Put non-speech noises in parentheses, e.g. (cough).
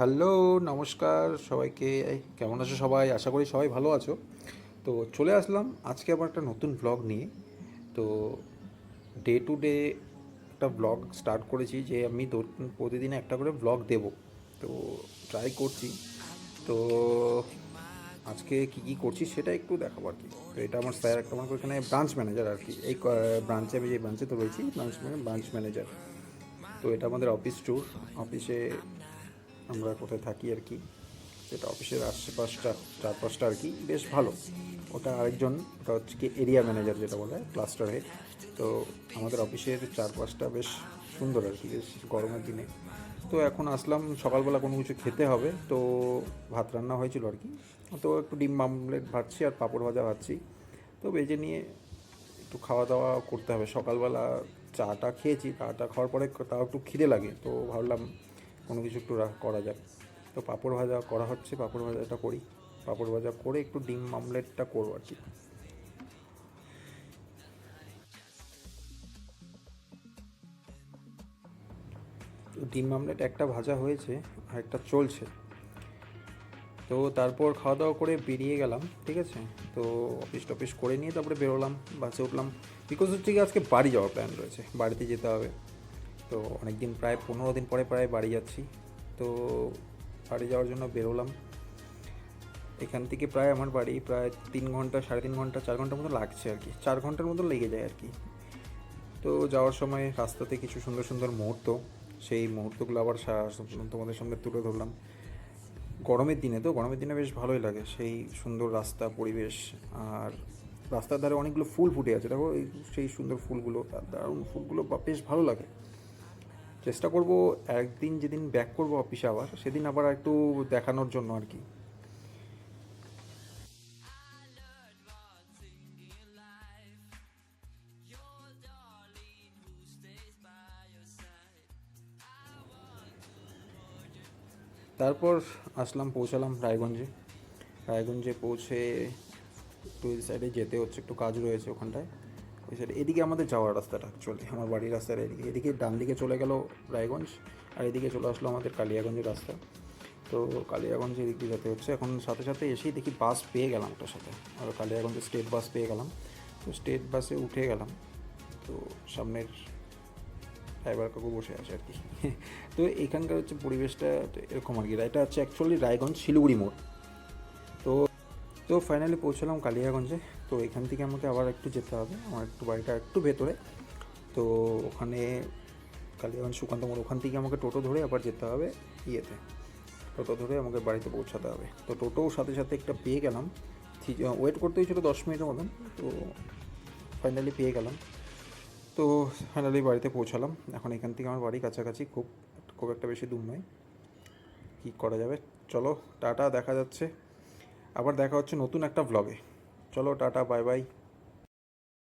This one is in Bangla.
হ্যালো, নমস্কার সবাইকে। কেমন আছো সবাই? আশা করি সবাই ভালো আছো। তো চলে আসলাম আজকে আবার একটা নতুন ব্লগ নিয়ে। তো ডে টু ডে একটা ব্লগ স্টার্ট করেছি যে আমি প্রতিদিন একটা করে ব্লগ দেব। তো ট্রাই করছি। তো আজকে কি কি করছি সেটা একটু দেখাবো আর কি। তো এটা আমার স্যার একটা আমার এখানে ব্রাঞ্চ ম্যানেজার আর কি। এই ব্রাঞ্চে আমি যে ব্রাঞ্চে তো রয়েছি ব্রাঞ্চ ব্রাঞ্চ ম্যানেজার তো এটা আমাদের অফিস ট্যুর অফিসে আমরা কোথায় থাকি আর কি, সেটা অফিসের আশেপাশটা, চারপাশটা আর কি, বেশ ভালো। ওটা আরেকজন, ওটা হচ্ছে কি এরিয়া ম্যানেজার যেটা বলে ক্লাস্টার হেড তো আমাদের অফিসের চারপাশটা বেশ সুন্দর আর কি, বেশ গরমের দিনে। তো এখন আসলাম, সকালবেলা কোনো কিছু খেতে হবে, তো ভাত রান্না হয়েছিল আর কি। তো একটু ডিম মামলেট ভাজছি আর পাঁপড় ভাজা ভাজছি। তো বেজে নিয়ে একটু খাওয়া দাওয়া করতে হবে। সকালবেলা চাটা খেয়েছি, চাটা খাওয়ার পরে তাও একটু খিদে লাগে, তো ভাবলাম কোনো কিছু একটু করা যাক। তো পাঁপড় ভাজা করা হচ্ছে, পাঁপড় ভাজাটা করি। পাঁপড় ভাজা করে একটু ডিম মামলেটটা করব আর কি। ডিম মামলেট একটা ভাজা হয়েছে, আর একটা চলছে। তো তারপর খাওয়া দাওয়া করে বেরিয়ে গেলাম, ঠিক আছে? তো অফিস টফিস করে নিয়ে তারপরে বেরোলাম, বাসে উঠলাম। বিকজ হচ্ছে আজকে বাড়ি যাওয়ার প্ল্যান রয়েছে, বাড়িতে যেতে হবে। তো অনেক দিন প্রায় পনেরো দিন পরে প্রায় বাড়ি যাচ্ছি। তো বাড়ি যাওয়ার জন্য বেরোলাম। এখান থেকে প্রায় আমার বাড়ি প্রায় তিন ঘণ্টা, সাড়ে তিন ঘণ্টা, চার ঘণ্টার মতো লাগছে আর কি। চার ঘণ্টার মতো লেগে যায় আর কি। তো যাওয়ার সময় রাস্তাতে কিছু সুন্দর সুন্দর মুহূর্ত। সেই মুহূর্তগুলো আবার তোমাদের সামনে তুলে ধরলাম। গরমের দিনে তো, গরমের দিনে বেশ ভালোই লাগে। সেই সুন্দর রাস্তা, পরিবেশ আর রাস্তার ধারে অনেকগুলো ফুল ফুটে আছে। দেখো সেই সুন্দর ফুলগুলো, দারুণ ফুলগুলো বেশ ভালো লাগে। চেষ্টা করব একদিন যেদিন ব্যাক করব অফিসে আবার, সেদিন আবার একটু দেখানোর জন্য আর কি। তারপর আসলাম, পৌঁছালাম রায়গঞ্জে। রায়গঞ্জে পৌঁছে একটু সাইডে যেতে হচ্ছে, একটু কাজ রয়েছে ওখানটায়। এদিকে আমাদের যাওয়ার রাস্তাটা চলে আমার বাড়ির রাস্তার এদিকে। এদিকে ডান দিকে চলে গেল রায়গঞ্জ, আর এদিকে চলে আসলো আমাদের কালিয়াগঞ্জের রাস্তা। তো কালিয়াগঞ্জে এদিক দিয়ে যেতে হচ্ছে। এখন সাথে সাথে এসেই দেখি বাস পেয়ে গেলাম ওটার সাথে। আর কালিয়াগঞ্জে স্টেট বাস পেয়ে গেলাম। তো স্টেট বাসে উঠে গেলাম। তো সামনের ড্রাইভার কাকু বসে আছে আর কি। (laughs) তো এখানকার হচ্ছে পরিবেশটা এরকম আর কি। এটা হচ্ছে অ্যাকচুয়ালি রায়গঞ্জ শিলিগুড়ি মোড়। তো ফাইনালি পৌঁছলাম কালিয়াগঞ্জে। তো এখান থেকে আমাকে আবার একটু যেতে হবে। আমার একটু বাড়িটা একটু ভেতরে। তো ওখানে কালিয়াগঞ্জ সুকান্ত মোড়, ওখান থেকে আমাকে টোটো ধরে আবার যেতে হবে ইয়েতে। টোটো ধরে আমাকে বাড়িতে পৌঁছাতে হবে। তো টোটোও সাথে সাথে একটা পেয়ে গেলাম। ওয়েট করতে হয়েছিল দশ মিনিটের মতন। তো ফাইনালি পেয়ে গেলাম। তো ফাইনালি বাড়িতে পৌঁছালাম। এখন এখান থেকে আমার বাড়ি কাছাকাছি। খুব খুব একটা বেশি দূর নয়। কী করা যাবে? চলো, টাটা, দেখা যাচ্ছে। আবার দেখা হচ্ছে নতুন একটা ব্লগে চলো টাটা বাই বাই